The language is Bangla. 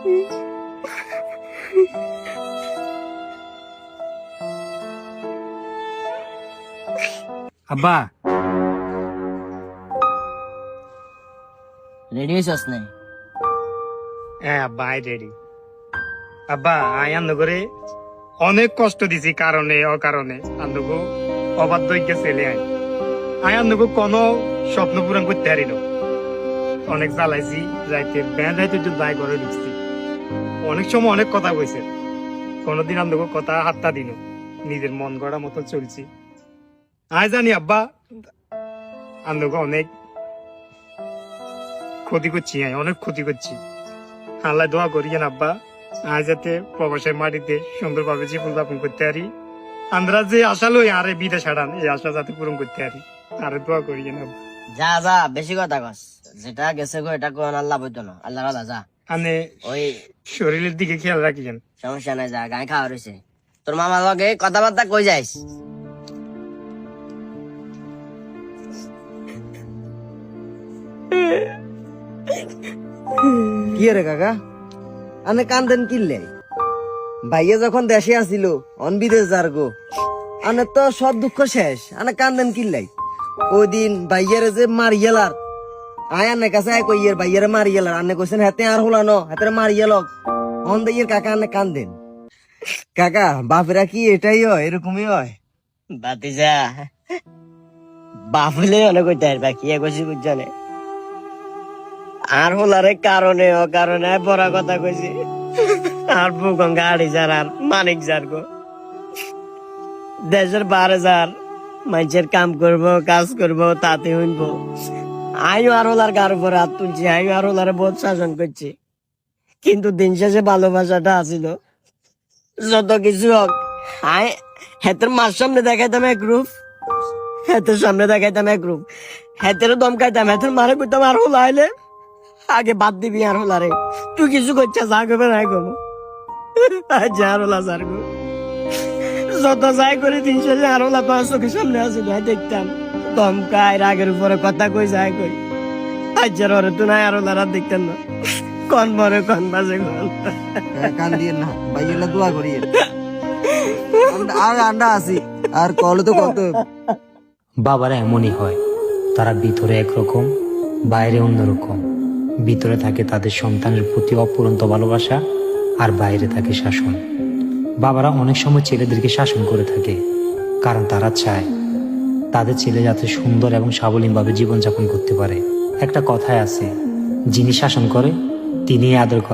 আব্বা। রেডি হয়েছস নাই হ্যাঁ আব্বা আই রেডি আব্বা আই আন্দ করে অনেক কষ্ট দিছি কারণে অকারণে। আন্দগো অবাধ্য হইকে ছেলে আই। আই আন্দগো কোনো স্বপ্ন পূরণ করতে পারি না। অনেক জ্বালাইছি যাইতে ব্যান্ড হয়তো একটু দায় করে ঢুকছি। অনেক সময় অনেক কথা কইছে। কোনোদিন আন্দগো কথা হাতটা দিন। নিজের মন গড়া মতো চলছি। আই জানি আব্বা। আন্দগো অনেক ক্ষতি করছি অনেক ক্ষতি করছি। আল্লাহ দোয়া করিয়েন আব্বা। আজ যাতে প্রবাসের মাটিতে সুন্দরভাবে জীবন যাপন করতে পারি। আমরা যে আশা লই আরে বিদেশ হারান এই আশা যাতে পূরণ করতে পারি। আরে দোয়া করিয়েন আব্বা। যা যা, বেশি কথা কস। যেটা গেছে গো, এটা কোন আল্লাহ বইতো না। আল্লাহ আল্লাহ, যা। আনে ওই শরীরের দিকে খেয়াল রাখিয়েন। সমস্যা নাই যা গায়ে খাওয়া রয়েছে। তোর মামার লগে কথাবার্তা কই যাইস? কি রে কাকা? আনে কান্দেন কিনলে। ভাইয়া যখন দেশে আসিল অন বিদেশ যার গো। আনে তো সব দুঃখ শেষ আনে কান্দেন কিনলাই ওই দিন ভাইয়ারে যে মারিয়েলার আয় আনে কাছে আয় কইয়ের ভাইয়ারে মারিয়েলার আনে কইছেন, হাতে আর হলানো হাতে মারিয়েলক অন দিয়ে কাকা আনে কান্দেন কাকা, বাপেরা কি এটাই হয়? এরকমই হয়? বাতিজা বাপলে অনেক কইতে পারবা কি কইছি বুঝছনে? আর হলারে কারণে ও কারণে বড় কথা কইছি। আর ভূগঙ্গা আড়ি যার, আর মানিক যার গো। দেশের বারে যার, মানুষের কাম করব, কাজ করব, তাতে হইব। আইও আর হলার গার উপরে হাত তুলছি আইও আর হলারে বহুত শাসন করছি। কিন্তু দিন শেষে ভালোবাসাটা আসিল। যত কিছু হোক আই হেতের মার সামনে দেখাইতাম এক রূপ, হেতের সামনে দেখাইতাম এক রূপ, হেতেরও দমকাইতাম, হেতের মারে কইতাম, আর হলা আইলে? আগে বাদ দিবি আর হলা রে তুই কিছু করছিস করবে নাই গো যা আর হলা যত যাই করে, দিন শেষে আর হলা তোমার চোখের সামনে আছে না দেখতাম। দমকাই রাগের উপরে কথা কই যায় কই। আজ্জার ওরে তুই নাই আর হলা রাত দেখতাম না। কন মরে কন বাজে কোন কান্দিয়েন না ভাইয়ালা দোয়া করিয়ে আর আন্ডা আছি আর কলে তো কত। বাবারা এমনই হয় তারা ভিতরে একরকম বাইরে অন্যরকম। ভিতরে থাকে তাদের সন্তানের প্রতি অপুরন্ত ভালোবাসা আর বাইরে থাকে শাসন। বাবারা অনেক সময় ছেলেদেরকে শাসন করে থাকে কারণ তারা চায় তাদের ছেলে যাতে সুন্দর এবং সাবলীনভাবে জীবনযাপন করতে পারে। একটা কথায় আছে, যিনি শাসন করে তিনি আদর